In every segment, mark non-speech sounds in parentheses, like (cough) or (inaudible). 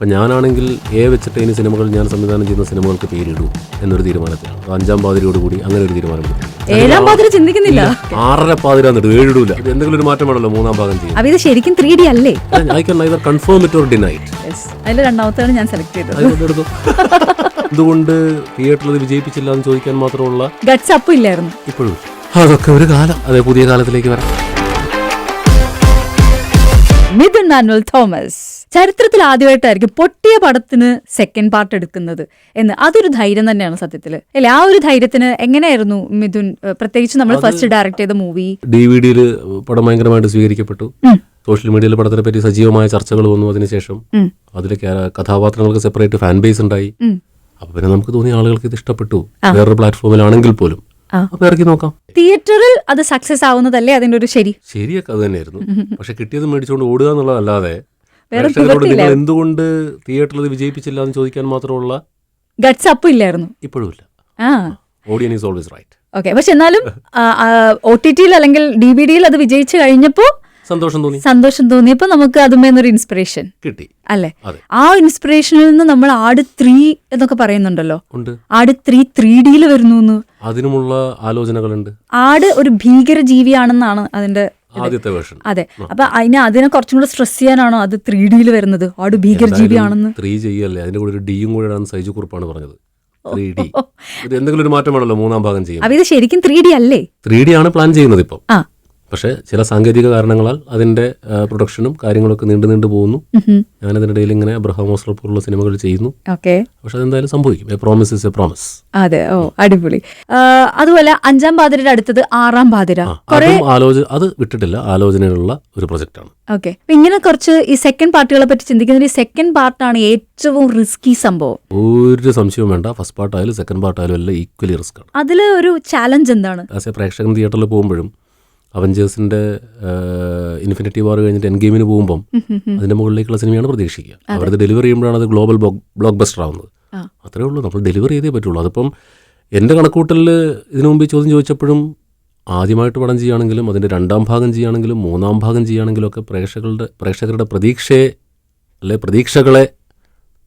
അപ്പം ഞാനാണെങ്കിൽ എ വെച്ചിട്ട് ഇനി സിനിമകൾ ഞാൻ സംവിധാനം ചെയ്യുന്ന സിനിമകൾക്ക് പേരിടൂ എന്നൊരു തീരുമാനത്തിലാണ്. അത് അഞ്ചാം പാതിരയോടുകൂടി അങ്ങനെ ഒരു തീരുമാനം പാതിര ചിന്തിക്കുന്നില്ല. ആറര പാതിരാന്നിട്ട് ഏഴിടൂല. ഇത് എന്തെങ്കിലും ഒരു മാറ്റം വേണമല്ലോ മൂന്നാം ഭാഗം ചെയ്യും ഇത് ശരിക്കും ത്രീ ഡി അല്ലേ? I can either confirm it or deny it അതിൽ രണ്ടാമത്തെയാണ് ഞാൻ സെലക്ട് ചെയ്തത്. എന്തുകൊണ്ട് തിയേറ്ററിൽ വിജയിപ്പിച്ചില്ല എന്ന് ചോദിക്കാൻ മാത്രമുള്ള ഗട്സ് അപ്പ് ഇല്ലായിരുന്നു. ഇപ്പോഴും. അതൊക്കെ ഒരു കാലം. അതെ പുതിയ കാലത്തിലേക്ക് വരാം. മിഥുൻ മാനുവൽ തോമസ് ചരിത്രത്തിൽ ആദ്യമായിട്ടായിരിക്കും പൊട്ടിയ പടത്തിന് സെക്കൻഡ് പാർട്ട് എടുക്കുന്നത് എന്ന്. അതൊരു ധൈര്യം തന്നെയാണ് സത്യത്തിൽ അല്ലെ? ആ ഒരു ധൈര്യത്തിന് എങ്ങനെയായിരുന്നു മിഥുൻ? പ്രത്യേകിച്ച് നമ്മൾ ഫസ്റ്റ് ഡയറക്ട് ചെയ്ത മൂവി ഡി വി ഡിയിൽ പടം ഭയങ്കരമായിട്ട് സ്വീകരിക്കപ്പെട്ടു. സോഷ്യൽ മീഡിയയിൽ പടത്തിനെ പറ്റി സജീവമായ ചർച്ചകൾ വന്നു അതിനുശേഷം. അതിലെ കഥാപാത്രങ്ങൾക്ക് സെപ്പറേറ്റ് ഫാൻ ബേസ് ഉണ്ടായി. അപ്പൊ പിന്നെ നമുക്ക് തോന്നിയ ആളുകൾക്ക് ഇത് ഇഷ്ടപ്പെട്ടു. വേറൊരു പ്ലാറ്റ്ഫോമിലാണെങ്കിൽ പോലും. ആ. അപ്പൊ ഇറക്കി നോക്കാം. തിയേറ്ററിൽ അത് സക്സസ് ആവുന്നതല്ലേ അതിന്റെ ഒരു ശരി? ശരിയൊക്കെ അത് തന്നെയായിരുന്നു. പക്ഷെ കിട്ടിയത് മേടിച്ചുകൊണ്ട് ഓടുക എന്നുള്ളതല്ലാതെ നിങ്ങൾ. എന്തുകൊണ്ട് തിയേറ്ററിൽ വിജയിപ്പിച്ചില്ല എന്ന് ചോദിക്കാൻ മാത്രമുള്ള ഗട്സ് അപ്പ് ഇല്ലായിരുന്നു. ഇപ്പോഴും ഇല്ല. ആ. Audience is always right okay പക്ഷെ എന്നാലും ഒ ടി ടിയിൽ അല്ലെങ്കിൽ ഡി ബി ഡിയിൽ അത് വിജയിച്ചു കഴിഞ്ഞപ്പോ സന്തോഷം തോന്നി. സന്തോഷം തോന്നിയപ്പോ നമുക്ക് അതുമേന്നൊരു ഇൻസ്പിറേഷൻ കിട്ടി. അല്ലെ. ആ ഇൻസ്പിറേഷനിൽ നിന്ന് നമ്മൾ ആട് ത്രീ എന്നൊക്കെ പറയുന്നുണ്ടല്ലോ. ആട് ത്രീ ത്രീ ഡിയിൽ വരുന്നു അതിനുമുള്ള ആലോചനകളുണ്ട്. ആട് ഒരു ഭീകര ജീവിയാണെന്നാണ് അതിന്റെ ആദ്യത്തെ വേർഷൻ. അതെ. അപ്പൊ അതിനെ അതിനെ കുറച്ചും കൂടെ സ്ട്രെസ് ചെയ്യാനാണോ അത് ത്രീ ഡിയിൽ വരുന്നത്? ആട് ഭീകര ജീവിയാണെന്ന് ത്രീ ചെയ്യല്ലേ. അതിന്റെ കൂടെ ഒരു ഡിയും കൂടെ സൈജ് സൈജു കുറിപ്പാണ് പറഞ്ഞത്. ത്രീ ഡി എന്തെങ്കിലും ഒരു മാറ്റം വേണമല്ലോ? മൂന്നാം ഭാഗം ചെയ്യും അപ്പൊ ഇത് ശരിക്കും ത്രീ ഡി അല്ലേ? ത്രീ ഡി ആണ് പ്ലാൻ ചെയ്യുന്നത് ഇപ്പം. ആ. പക്ഷേ ചില സാങ്കേതിക കാരണങ്ങളാൽ അതിന്റെ പ്രൊഡക്ഷനും കാര്യങ്ങളൊക്കെ നീണ്ടു നീണ്ടു പോകുന്നു. ഞാനതിനിടയിൽ ഇങ്ങനെ അബ്രഹാം ഓസ്ലർ പോലുള്ള സിനിമകൾ ചെയ്യുന്നു. ഓക്കെ. പക്ഷെ അതെന്തായാലും സംഭവിക്കും. A promise is a promise അതെ. ഓ അടിപൊളി. അതുപോലെ അഞ്ചാം പാതിരയുടെ അടുത്തത് ആറാം പാതിര. ആലോചന അത് വിട്ടിട്ടില്ല. ആലോചനയിലുള്ള ഒരു പ്രൊജക്റ്റാണ്. ഓക്കെ. ഇങ്ങനെ കുറച്ച് ഈ സെക്കൻഡ് പാർട്ടികളെ പറ്റി ചിന്തിക്കുന്ന ഈ സെക്കൻഡ് പാർട്ടാണ് ഏറ്റവും റിസ്കി സംഭവം. ഒരു സംശയവും വേണ്ട. ഫസ്റ്റ് പാർട്ടായാലും സെക്കൻഡ് പാർട്ടായാലും എല്ലാം ഈക്വലി റിസ്ക് ആണ്. അതിൽ ഒരു ചാലഞ്ച് എന്താണ്? പ്രേക്ഷകൻ തിയേറ്ററിൽ പോകുമ്പോഴും അവഞ്ചേഴ്സിന്റെ ഇൻഫിനിറ്റി വാർ കഴിഞ്ഞിട്ട് എൻ ഗെയിമിന് പോകുമ്പോൾ അതിന്റെ മുകളിലേക്കുള്ള സിനിമയാണ് പ്രതീക്ഷിക്കുക. അവരത് ഡെലിവറി ചെയ്യുമ്പോഴാണ് അത് ഗ്ലോബൽ ബ്ലോക്ക് ബസ്റ്റർ ആവുന്നത്. അത്രേ ഉള്ളൂ. നമ്മൾ ഡെലിവറി ചെയ്തേ പറ്റുള്ളൂ. അതിപ്പം എന്റെ കണക്കൂട്ടലിൽ ഇതിനു മുമ്പ് ചോദ്യം ചോദിച്ചപ്പോഴും ആദ്യമായിട്ട് പടം ചെയ്യുകയാണെങ്കിലും അതിന്റെ രണ്ടാം ഭാഗം ചെയ്യുകയാണെങ്കിലും മൂന്നാം ഭാഗം ചെയ്യുകയാണെങ്കിലും ഒക്കെ പ്രേക്ഷകരുടെ പ്രേക്ഷകരുടെ പ്രതീക്ഷയെ അല്ലെ പ്രതീക്ഷകളെ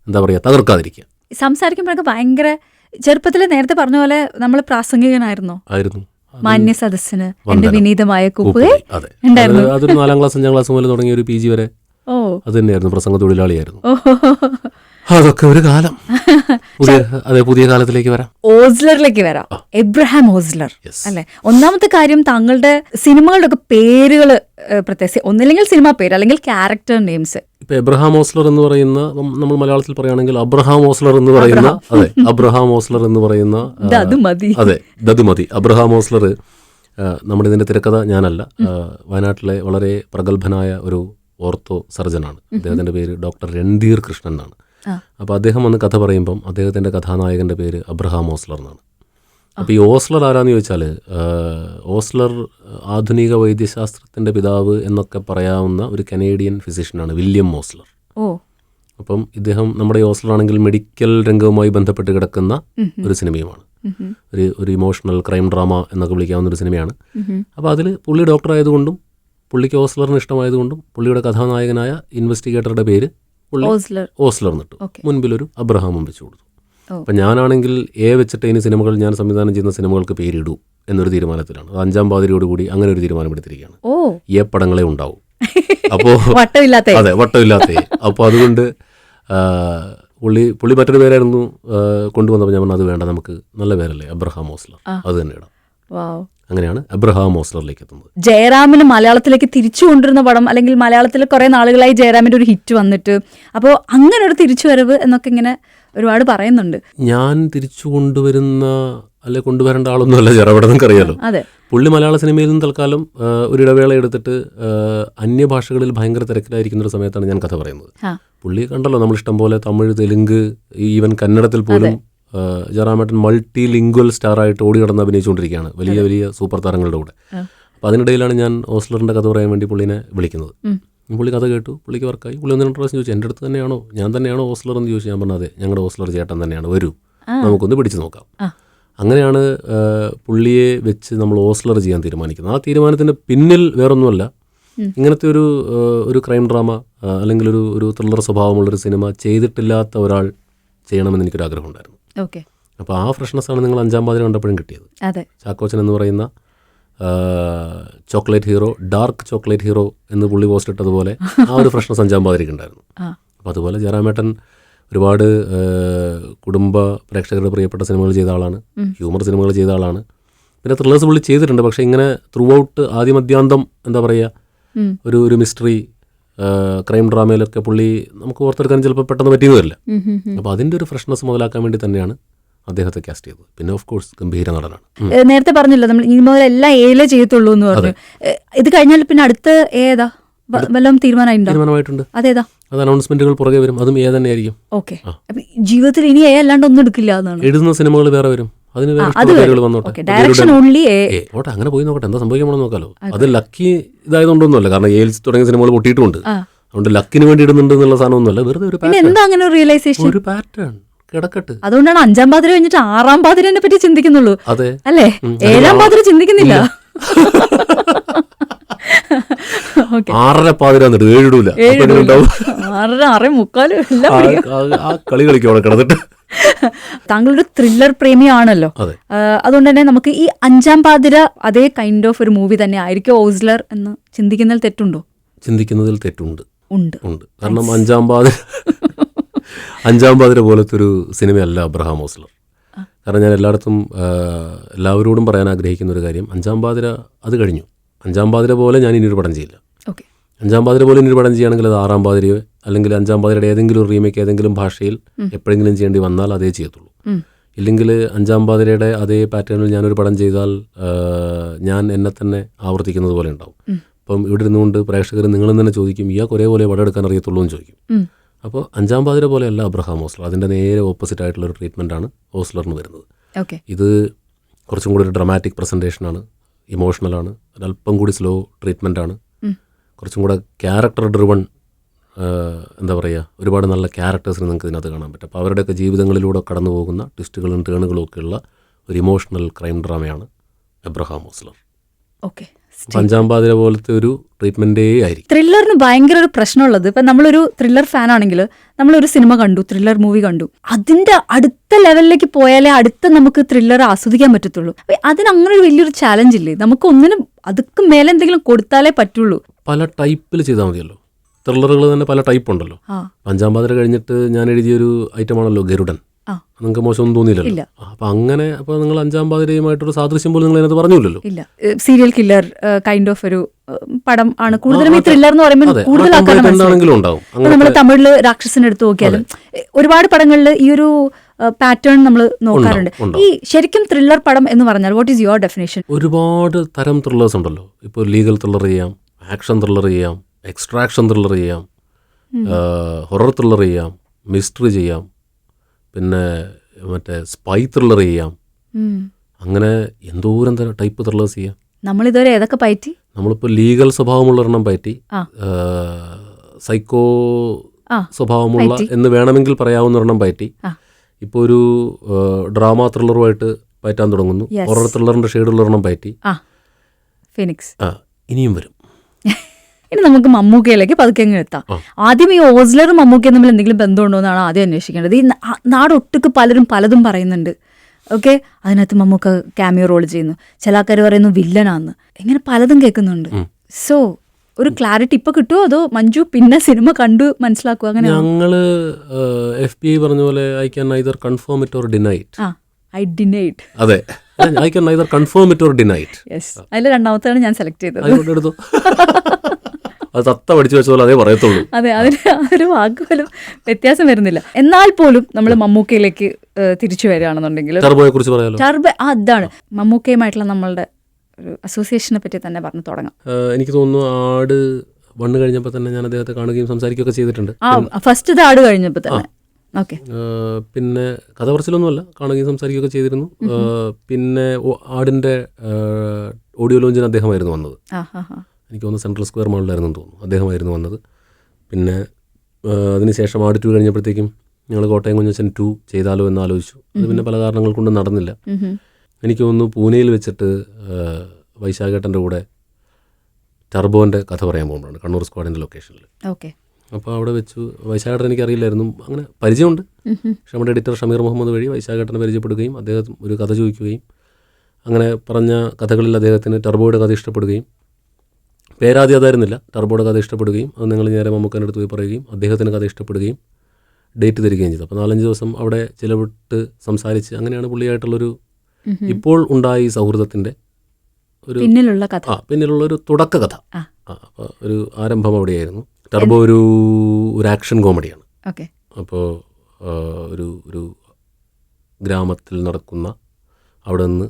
എന്താ പറയുക തകർക്കാതിരിക്കുക. സംസാരിക്കുമ്പോഴൊക്കെ ഭയങ്കര ചെറുപ്പത്തിൽ നേരത്തെ പറഞ്ഞ പോലെ നമ്മൾ പ്രാസംഗികനായിരുന്നോ? ആയിരുന്നു. മാന്യ സദസ്സിന് എന്റെ വിനീതമായ കൂപ്പേ അതെ. ഉണ്ടായിരുന്നു. അതൊരു നാലാം ക്ലാസ് അഞ്ചാം ക്ലാസ് മുതൽ തുടങ്ങിയ ഒരു പി ജി വരെ. ഓ. അത് തന്നെയായിരുന്നു. പ്രസംഗ തൊഴിലാളിയായിരുന്നു. അതൊക്കെ ഒരു കാലം. അതെ പുതിയ കാലത്തിലേക്ക് വരാം. ഓസ്ലറിലേക്ക് വരാം. Abraham Osler. അല്ലെ? ഒന്നാമത്തെ കാര്യം താങ്കളുടെ സിനിമകളുടെ ഒക്കെ പേരുകൾ പ്രത്യേകിച്ച് ഒന്നില്ലെങ്കിൽ സിനിമ പേര് അല്ലെങ്കിൽ ക്യാരക്ടർ നെയിംസ് ഇപ്പൊ എബ്രഹാം ഓസ്ലർ എന്ന് പറയുന്ന നമ്മൾ മലയാളത്തിൽ പറയുകയാണെങ്കിൽ അബ്രഹാം ഓസ്ലർ എന്ന് പറയുന്ന അതെ അബ്രഹാം ഓസ്ലർ എന്ന് പറയുന്ന (laughs) അത് ദതുമതി അബ്രഹാം ഓസ്ലർ നമ്മുടെ ഇതിന്റെ തിരക്കഥ ഞാനല്ല. വയനാട്ടിലെ വളരെ പ്രഗത്ഭനായ ഒരു ഓർത്തോ സർജനാണ്. അദ്ദേഹത്തിന്റെ പേര് ഡോക്ടർ രൺധീർ കൃഷ്ണൻ എന്നാണ്. അപ്പൊ അപ്പോൾ അദ്ദേഹം വന്ന് കഥ പറയുമ്പം അദ്ദേഹത്തിന്റെ കഥാനായകന്റെ പേര് അബ്രഹാം ഓസ്ലർ എന്നാണ്. അപ്പോൾ ഈ ഓസ്ലർ ആരാന്ന് ചോദിച്ചാൽ ഓസ്ലർ ആധുനിക വൈദ്യശാസ്ത്രത്തിന്റെ പിതാവ് എന്നൊക്കെ പറയാവുന്ന ഒരു കനേഡിയൻ ഫിസിഷ്യനാണ് വില്യം ഓസ്ലർ. ഓ. അപ്പം ഇദ്ദേഹം നമ്മുടെ ഈ ഓസ്ലർ ആണെങ്കിൽ മെഡിക്കൽ രംഗവുമായി ബന്ധപ്പെട്ട് കിടക്കുന്ന ഒരു സിനിമയുമാണ്. ഒരു ഒരു ഇമോഷണൽ ക്രൈം ഡ്രാമ എന്നൊക്കെ വിളിക്കാവുന്ന ഒരു സിനിമയാണ്. അപ്പോൾ അതിൽ പുള്ളി ഡോക്ടർ ആയതുകൊണ്ടും പുള്ളിക്ക് ഓസ്ലറിന് ഇഷ്ടമായതുകൊണ്ടും പുള്ളിയുടെ കഥാനായകനായ ഇൻവെസ്റ്റിഗേറ്ററുടെ പേര് ഓസ്ലർ. ഓസ്ലർ എന്നിട്ടു. മുൻപിലൊരു അബ്രഹാമും വെച്ചു കൊടുത്തു. അപ്പം ഞാനാണെങ്കിൽ എ വെച്ചിട്ട് ഇനി സിനിമകൾ ഞാൻ സംവിധാനം ചെയ്യുന്ന സിനിമകൾക്ക് പേരിടൂ എന്നൊരു തീരുമാനത്തിലാണ്. അഞ്ചാം പാതിരിയോടുകൂടി അങ്ങനെ ഒരു തീരുമാനമെടുത്തിരിക്കുകയാണ്. എ പടങ്ങളെ ഉണ്ടാവും. അപ്പോൾ (laughs) വട്ടമില്ലാത്ത അതെ വട്ടമില്ലാത്ത അപ്പോൾ അതുകൊണ്ട് പുള്ളി പുള്ളി മറ്റൊരു പേരായിരുന്നു കൊണ്ടുവന്നപ്പോൾ ഞാൻ പറഞ്ഞു അത് വേണ്ട നമുക്ക് നല്ല പേരല്ലേ അബ്രഹാം ഓസ്ലർ. അത് തന്നെ ഇടാം. അങ്ങനെയാണ് അബ്രഹാം ഓസ്ലറിലേക്ക് എത്തുന്നത്. ജയറാമിന് മലയാളത്തിലേക്ക് തിരിച്ചു കൊണ്ടിരുന്ന പടം അല്ലെങ്കിൽ മലയാളത്തിൽ കുറെ നാളുകളായി ജയറാമിന്റെ ഒരു ഹിറ്റ് വന്നിട്ട് അപ്പോൾ അങ്ങനെ ഒരു തിരിച്ചുവരവ് എന്നൊക്കെ ഇങ്ങനെ ഒരുപാട് പറയുന്നുണ്ട്. ഞാൻ തിരിച്ചു കൊണ്ടുവരുന്ന അല്ലെ കൊണ്ടുവരേണ്ട ആളൊന്നും അല്ല ചെറുപടം അതെ. പുള്ളി മലയാള സിനിമയിൽ നിന്ന് തൽക്കാലം ഒരു ഇടവേള എടുത്തിട്ട് അന്യഭാഷകളിൽ ഭയങ്കര തിരക്കിലായിരിക്കുന്ന ഒരു സമയത്താണ് ഞാൻ കഥ പറയുന്നത്. പുള്ളിയെ പുള്ളി കണ്ടല്ലോ നമ്മൾ ഇഷ്ടം പോലെ തമിഴ് തെലുങ്ക് ഈവൻ കന്നഡത്തിൽ പോലും ജറാമേട്ടൻ മൾട്ടി ലിംഗ്വൽ സ്റ്റാറായിട്ട് ഓടി കടന്ന് അഭിനയിച്ചുകൊണ്ടിരിക്കുകയാണ് വലിയ വലിയ സൂപ്പർ താരങ്ങളുടെ കൂടെ. അപ്പം അതിനിടയിലാണ് ഞാൻ ഓസ്ലറിന്റെ കഥ പറയാൻ വേണ്ടി പുള്ളിനെ വിളിക്കുന്നത്. പുള്ളി കഥ കേട്ടു. പുള്ളിക്ക് വർക്കായി. പുള്ളി ഒന്ന് രണ്ട് പ്രാവശ്യം ചോദിച്ചു എന്റെ അടുത്ത് തന്നെയാണോ? ഞാൻ തന്നെയാണോ ഹോസ്ലർ എന്ന് ചോദിച്ചു. ഞാൻ പറഞ്ഞു അതെ ഞങ്ങളുടെ ഹോസ്ലർ ചേട്ടൻ തന്നെയാണ്. വരൂ. നമുക്കൊന്ന് പിടിച്ചു നോക്കാം. അങ്ങനെയാണ് പുള്ളിയെ വെച്ച് നമ്മൾ ഹോസ്ലർ ചെയ്യാൻ തീരുമാനിക്കുന്നത്. ആ തീരുമാനത്തിന്റെ പിന്നിൽ വേറൊന്നുമല്ല. ഇങ്ങനത്തെ ഒരു ഒരു ക്രൈം ഡ്രാമ അല്ലെങ്കിൽ ഒരു ഒരു ത്രില്ലർ സ്വഭാവമുള്ളൊരു സിനിമ ചെയ്തിട്ടില്ലാത്ത ഒരാൾ ചെയ്യണമെന്ന് എനിക്കൊരു ആഗ്രഹമുണ്ടായിരുന്നു ഉണ്ടായിരുന്നു അപ്പോൾ ആ ഫ്രഷ്നെസ്സാണ് നിങ്ങൾ അഞ്ചാം പാതിര കണ്ടപ്പോഴും കിട്ടിയത്. അതെ. ചാക്കോച്ചൻ എന്ന് പറയുന്ന chocolate hero dark chocolate hero എന്ന് പുള്ളി പോസ്റ്റ് ഇട്ടതുപോലെ ആ ഒരു പ്രശ്നം സഞ്ചാമ്പാതിരിക്കുന്നുണ്ടായിരുന്നു അപ്പം അതുപോലെ ജയറാമേട്ടൻ ഒരുപാട് കുടുംബ പ്രേക്ഷകരുടെ പ്രിയപ്പെട്ട സിനിമകൾ ചെയ്ത ആളാണ്. ഹ്യൂമർ സിനിമകൾ ചെയ്ത ആളാണ്. പിന്നെ ത്രില്ലേഴ്സ് പുള്ളി ചെയ്തിട്ടുണ്ട്. പക്ഷേ ഇങ്ങനെ ത്രൂ ഔട്ട് ആദ്യമദ്യാന്തം എന്താ പറയുക ഒരു ഒരു മിസ്റ്ററി ക്രൈം ഡ്രാമയിലൊക്കെ പുള്ളി നമുക്ക് ഓർത്തെടുക്കാൻ ചിലപ്പോൾ പെട്ടെന്ന് ഉം. അപ്പോൾ അതിന്റെ ഒരു ഫ്രഷ്നെസ് മുതലാക്കാൻ വേണ്ടി തന്നെയാണ് അദ്ദേഹത്തെ കാസ്റ്റ് ചെയ്തത്. പിന്നെ ഓഫ് കോഴ്സ് ഗംഭീര നടനാണ്. നേരത്തെ പറഞ്ഞല്ലോ നമ്മൾ ഇനി മുതൽ എല്ലാം ഏലേ ചെയ്യത്തുള്ളൂ എന്ന് പറഞ്ഞു. ഇത് കഴിഞ്ഞാൽ പിന്നെ അടുത്ത ഏതാ? വല്ലതും തീരുമാനമായിട്ടുണ്ട്? അതേതാ? അത് അനൗൺസ്മെന്റുകൾ പുറകെ വരും. അതും ഏ തന്നെയായിരിക്കും ഓക്കെ. ജീവിതത്തിൽ ഇനി ഏ അല്ലാണ്ട് ഒന്നും എടുക്കില്ല എന്നാണ്. എഴുതുന്ന സിനിമകൾ വേറെ വരും. അതിന് വേറെ. വന്നോട്ടെ. ഓട്ടെ അങ്ങനെ പോയി നോക്കട്ടെ. എന്താ സംഭവിക്കാൻ പോണെന്ന് നോക്കാലോ. അത്. ലക്കി ഇതായതുകൊണ്ടൊന്നുമല്ല. കാരണം ഏൽ തുടങ്ങിയ സിനിമകൾ പൊട്ടിയിട്ടുണ്ട്. അതുകൊണ്ട് ലക്കിന് വേണ്ടി ഇടുന്നുണ്ട് എന്നുള്ള സാധനമൊന്നുമല്ല. വെറുതെ ഒരു പാറ്റേൺ ഒരു പാറ്റേൺ കിടക്കട്ട്. അതുകൊണ്ടാണ് അഞ്ചാം പാതിര കഴിഞ്ഞിട്ട് ആറാം പാതിരനെ പറ്റി ചിന്തിക്കുന്നുള്ളൂ. അതെ. അല്ലേ? ഏഴാം പാതിര ചിന്തിക്കുന്നില്ല. ആറര പാതിര എന്നിട്ട് ഏഴിടൂല ആറര ആറേ മുക്കാലും ആ- കളി കളിക്കും അവിടെ കിടന്നിട്ട്. താങ്കളൊരു ത്രില്ലർ പ്രേമിയാണല്ലോ. അതെ. അതുകൊണ്ട് തന്നെ നമുക്ക് ഈ അഞ്ചാം പാതിര അതേ കൈൻഡ് ഓഫ് ഒരു മൂവി തന്നെ ആയിരിക്കും ഓസ്ലർ എന്ന് ചിന്തിക്കുന്നതിൽ തെറ്റുണ്ടോ? ചിന്തിക്കുന്നതിൽ തെറ്റുണ്ട്. ഉണ്ട്. ഉണ്ട്. കാരണം അഞ്ചാം പാതിര അഞ്ചാം പാതിര പോലത്തെ ഒരു സിനിമയല്ല അബ്രഹാം ഓസ്ലർ കാരണം ഞാൻ എല്ലായിടത്തും എല്ലാവരോടും പറയാൻ ആഗ്രഹിക്കുന്ന ഒരു കാര്യം അഞ്ചാം പാതിര അത് കഴിഞ്ഞു. അഞ്ചാം പാതിര പോലെ ഞാൻ ഇനിയൊരു പടം ചെയ്യില്ല. ഓക്കെ. അഞ്ചാം പാതിര പോലെ ഇനിയൊരു പടം ചെയ്യുകയാണെങ്കിൽ അത് ആറാം പാതിരയോ അല്ലെങ്കിൽ അഞ്ചാം പാതിരയുടെ ഏതെങ്കിലും ഒരു റീമേക്ക് ഏതെങ്കിലും ഭാഷയിൽ എപ്പോഴെങ്കിലും ചെയ്യേണ്ടി വന്നാൽ അതേ ചെയ്യത്തുള്ളൂ. ഇല്ലെങ്കിൽ അഞ്ചാം പാതിരയുടെ അതേ പാറ്റേണിൽ ഞാനൊരു പടം ചെയ്താൽ ഞാൻ എന്നെ തന്നെ ആവർത്തിക്കുന്നത് പോലെ ഉണ്ടാവും. അപ്പം ഇവിടെ ഇരുന്നുകൊണ്ട് പ്രേക്ഷകർ നിങ്ങളും തന്നെ ചോദിക്കും ഇയാൾക്ക് ഒരേപോലെ പടം എടുക്കാൻ അറിയത്തുള്ളൂ എന്ന് ചോദിക്കും. അപ്പോൾ അഞ്ചാം പാതിര പോലെയല്ല അബ്രഹാം ഓസ്ലർ അതിന്റെ നേരെ ഓപ്പോസിറ്റ് ആയിട്ടുള്ള ഒരു ട്രീറ്റ്മെന്റാണ് ഓസ്ലറിന് വരുന്നത്. ഓക്കെ ഇത് കുറച്ചും കൂടി ഒരു ഡ്രമാറ്റിക് പ്രസന്റേഷനാണ് ഇമോഷണലാണ് ഒരല്പം കൂടി സ്ലോ ട്രീറ്റ്മെന്റാണ് കുറച്ചും കൂടെ ക്യാരക്ടർ ഡ്രിവൺ എന്താ പറയുക ഒരുപാട് നല്ല ക്യാരക്ടേഴ്സിന് നിങ്ങൾക്ക് ഇതിനകത്ത് കാണാൻ പറ്റും. അപ്പോൾ അവരുടെയൊക്കെ ജീവിതങ്ങളിലൂടെ കടന്നു പോകുന്ന ട്വിസ്റ്റുകളും ടേണുകളും ഒക്കെയുള്ള ഒരു ഇമോഷണൽ ക്രൈം ഡ്രാമയാണ് എബ്രഹാം ഓസ്ലർ ഓക്കെ അപ്പം പോലത്തെ ഒരു ട്രീറ്റ്മെന്റേ ആയിരിക്കും. ത്രില്ലറിന് ഭയങ്കര ഒരു പ്രശ്നമുള്ളത്. ഇപ്പൊ നമ്മളൊരു ത്രില്ലർ ഫാൻ ആണെങ്കിൽ നമ്മളൊരു സിനിമ കണ്ടു ത്രില്ലർ മൂവി കണ്ടു. അതിന്റെ അടുത്ത ലെവലിലേക്ക് പോയാലേ അടുത്ത നമുക്ക് ത്രില്ലർ ആസ്വദിക്കാൻ പറ്റത്തുള്ളൂ. അപ്പൊ അതിന് അങ്ങനെ ഒരു വലിയൊരു ചാലഞ്ച് ഇല്ലേ? നമുക്ക് ഒന്നിനും അതുക്ക് മേലെ എന്തെങ്കിലും കൊടുത്താലേ പറ്റുള്ളൂ. പല ടൈപ്പിൽ ചെയ്താൽ മതിയല്ലോ. ത്രില്ലറുകൾ തന്നെ പല ടൈപ്പ് ഉണ്ടല്ലോ. ആ. അഞ്ചാം പാതിര കഴിഞ്ഞിട്ട് ഞാൻ എഴുതിയൊരു ഐറ്റമാണല്ലോ ഗരുഡൻ. നിങ്ങൾക്ക് മോശമൊന്നും തോന്നിയില്ലല്ലോ? അപ്പൊ അങ്ങനെ അപ്പൊ നിങ്ങൾ അഞ്ചാം പാതിരയുമായിട്ടൊരു സാദൃശ്യം പോലും നിങ്ങൾ അതിനകത്ത് പറഞ്ഞില്ലല്ലോ? ഇല്ല. സീരിയൽ കില്ലർ കൈൻഡ് ഓഫ് ഒരു പടം ആണ്. കൂടുതലും ഈ ത്രില്ലർ എന്ന് പറയുമ്പോൾ കൂടുതൽ ആൾക്കാർ നമ്മൾ തമിഴിൽ രാക്ഷസിനെ എടുത്തു നോക്കിയാലും ഒരുപാട് പടങ്ങളിൽ ഈ ഒരു പാറ്റേൺ നമ്മൾ നോക്കാറുണ്ട്. ഈ ശരിക്കും ത്രില്ലർ പടം എന്ന് പറഞ്ഞാൽ വാട്ട് ഈസ് യുവർ ഡെഫിനേഷൻ ഒരുപാട് തരം ത്രില്ലേഴ്സ് ഉണ്ടല്ലോ. ഇപ്പൊ ലീഗൽ ത്രില്ലർ ചെയ്യാം ആക്ഷൻ ത്രില്ലർ ചെയ്യാം എക്സ്ട്രാക്ഷൻ ത്രില്ലർ ചെയ്യാം ഹൊറർ ത്രില്ലർ ചെയ്യാം മിസ്റ്ററി ചെയ്യാം പിന്നെ മറ്റേ സ്പൈ ത്രില്ലർ ചെയ്യാം. അങ്ങനെ എന്തോരം തരം ടൈപ്പ് ത്രില്ലേഴ്സ് ചെയ്യാം. നമ്മൾ ഇതുവരെ ഏതൊക്കെ പയറ്റി നമ്മളിപ്പോൾ ലീഗൽ സ്വഭാവമുള്ള ഒരെണ്ണം പയറ്റി സൈക്കോ സ്വഭാവമുള്ള എന്ന് വേണമെങ്കിൽ പറയാവുന്ന ഒരെണ്ണം പയറ്റി. ഇപ്പോൾ ഒരു ഡ്രാമ ത്രില്ലറുമായിട്ട് പയറ്റാൻ തുടങ്ങുന്നു. ഓരോ ഹൊറർ ത്രില്ലറിന്റെ ഷെയ്ഡുള്ള ഒരെണ്ണം പയറ്റി ഫിനിക്സ് ആ ഇനിയും വരും. ഇനി നമുക്ക് മമ്മൂക്കയിലേക്ക് പതുക്കെ അങ്ങ് എത്താം. ആദ്യം ഈ ഓസ്ലറും മമ്മൂക്കയും തമ്മിൽ എന്തെങ്കിലും ബന്ധമുണ്ടോ എന്നാണ് ആദ്യം അന്വേഷിക്കേണ്ടത്. ഈ നാട് നാടൊട്ടുക്ക് പലരും പലതും പറയുന്നുണ്ട്. ഓക്കെ? അതിനകത്ത് മമ്മൂക്ക ക്യാമിയോ റോൾ ചെയ്യുന്നു. ചില ആൾക്കാർ പറയുന്നു വില്ലനാന്ന്. ഇങ്ങനെ പലതും കേൾക്കുന്നുണ്ട്. സോ ഒരു ക്ലാരിറ്റി ഇപ്പൊ കിട്ടുമോ അതോ മഞ്ജു പിന്നെ സിനിമ കണ്ടു മനസ്സിലാക്കുക അങ്ങനെ ഞങ്ങൾ എഫ് ബി ഐ പറഞ്ഞ പോലെ I can either confirm it or deny it I denied അതെ. I can either confirm it or deny it yes അതിൽ രണ്ടാമത്തെയാണ് ഞാൻ സെലക്ട് ചെയ്തത്. അതുകൊണ്ട് എടുത്തു. (laughs) അത് തത്ത പഠിച്ചു വെച്ച പോലെ അതേ പറയത്തുള്ളൂ. അതെ അതിന് ഒരു വാക്ക് പോലും വ്യത്യാസം വരുന്നില്ല. എന്നാൽ പോലും നമ്മൾ മമ്മൂക്കയിലേക്ക് തിരിച്ചു വരികയാണെന്നുണ്ടെങ്കിൽ ടർബോയെ കുറിച്ച് പറയാലോ? ടർബ ആ, അതാണ് മമ്മൂക്കയുമായിട്ടുള്ള നമ്മളുടെ ഒരു അസോസിയേഷനെ പറ്റി തന്നെ പറഞ്ഞു തുടങ്ങാം. എനിക്ക് തോന്നുന്നു ആട് വണ്ണ് കഴിഞ്ഞപ്പോൾ തന്നെ ഞാൻ അദ്ദേഹത്തെ കാണുകയും സംസാരിക്കുകയൊക്കെ ചെയ്തിട്ടുണ്ട്. ഫസ്റ്റ് ആട് കഴിഞ്ഞപ്പോൾ തന്നെ. ഓക്കെ പിന്നെ കഥ പറച്ചിലൊന്നുമല്ല കാണുകയും സംസാരിക്കുകയൊക്കെ ചെയ്തിരുന്നു. പിന്നെ ആടിന്റെ ഓഡിയോ ലോഞ്ചിന് അദ്ദേഹമായിരുന്നു വന്നത്. എനിക്ക് തോന്നുന്നു സെൻട്രൽ സ്ക്വയർ മാളിലായിരുന്നു തോന്നുന്നു. അദ്ദേഹമായിരുന്നു വന്നത്. പിന്നെ അതിനുശേഷം ആഡിറ്റ് കഴിഞ്ഞപ്പോഴത്തേക്കും ഞങ്ങൾ കോട്ടയം കുഞ്ഞച്ചൻ ടു ചെയ്താലോ എന്ന് ആലോചിച്ചു. അത് പിന്നെ പല കാരണങ്ങൾ കൊണ്ട് നടന്നില്ല. എനിക്ക് തോന്നുന്നു പൂനെയിൽ വെച്ചിട്ട് വൈശാഖേട്ടന്റെ കൂടെ ടർബോന്റെ കഥ പറയാൻ പോകുമ്പോഴാണ് കണ്ണൂർ സ്ക്വാഡിന്റെ ലൊക്കേഷനിൽ ഓക്കെ. അപ്പോൾ അവിടെ വെച്ചു. വൈശാഖേട്ടൻ എനിക്കറിയില്ലായിരുന്നു അങ്ങനെ പരിചയമുണ്ട്. പക്ഷെ നമ്മുടെ എഡിറ്റർ ഷമീർ മുഹമ്മദ് വഴി വൈശാഖേട്ടനെ പരിചയപ്പെടുകയും അദ്ദേഹം ഒരു കഥ ചോദിക്കുകയും അങ്ങനെ പറഞ്ഞ കഥകളിൽ അദ്ദേഹത്തിന് ടർബോയുടെ കഥ ഇഷ്ടപ്പെടുകയും പേരാദ്യം അതായിരുന്നില്ല ടർബോയുടെ കഥ ഇഷ്ടപ്പെടുകയും അത് നിങ്ങൾ നേരെ മമ്മൂക്കന്റെ അടുത്ത് പോയി പറയുകയും അദ്ദേഹത്തിന് കഥ ഇഷ്ടപ്പെടുകയും ഡേറ്റ് തരികയും ചെയ്തു. അപ്പോൾ നാലഞ്ച് ദിവസം അവിടെ ചിലവിട്ട് സംസാരിച്ച് അങ്ങനെയാണ് പുള്ളിയായിട്ടുള്ളൊരു ഇപ്പോൾ ഉണ്ടായ ഈ സൗഹൃദത്തിന്റെ ഒരു പിന്നിലുള്ള കഥ. ആ പിന്നിലുള്ള ഒരു തുടക്ക കഥ. ആ. അപ്പോൾ ഒരു ആരംഭം അവിടെയായിരുന്നു. ടർബോ ഒരു ഒരു ആക്ഷൻ കോമഡിയാണ്. ഓക്കെ. അപ്പോൾ ഒരു ഒരു ഗ്രാമത്തിൽ നടക്കുന്ന അവിടെ നിന്ന്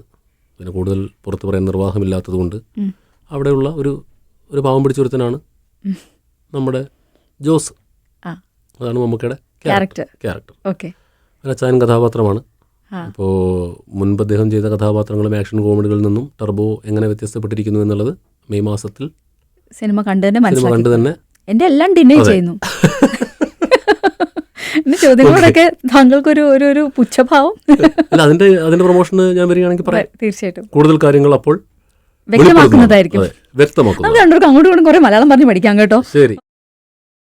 പിന്നെ കൂടുതൽ പുറത്ത് പറയാൻ നിർവാഹമില്ലാത്തതുകൊണ്ട് കൊണ്ട് അവിടെയുള്ള ഒരു ഒരു പാവം പിടിച്ചൊരുത്തനാണ് നമ്മുടെ ജോസ്. അതാണ് മമ്മൂക്കയുടെ ക്യാരക്ടർ. ക്യാരക്ടർ. ഓക്കെ. അച്ഛൻ കഥാപാത്രമാണ്. അപ്പോൾ മുൻപ് അദ്ദേഹം ചെയ്ത കഥാപാത്രങ്ങളും ആക്ഷൻ കോമഡികളിൽ നിന്നും ടർബോ എങ്ങനെ വ്യത്യസ്തപ്പെട്ടിരിക്കുന്നു എന്നുള്ളത് മെയ് മാസത്തിൽ സിനിമ കണ്ടു തന്നെ സിനിമ കണ്ടു തന്നെ എന്റെ എല്ലാം ഡിനേ ചെയ്യുന്നു. എന്റെ ചോദ്യങ്ങളോടൊക്കെ താങ്കൾക്കൊരു ഒരു ഒരു പുച്ഛഭാവം. അല്ല അതിന്റെ അതിന്റെ പ്രൊമോഷന് ഞാൻ വരികയാണെങ്കിൽ പറയാം. തീർച്ചയായിട്ടും. കൂടുതൽ കാര്യങ്ങൾ അപ്പോൾ വ്യക്തമാക്കുന്നതായിരിക്കും. വ്യക്തമാക്കും നമുക്ക് രണ്ടുപേർക്കും അങ്ങോട്ടും ഇങ്ങോട്ടും കുറെ മലയാളം പറഞ്ഞ് പഠിക്കാം കേട്ടോ. ശരി.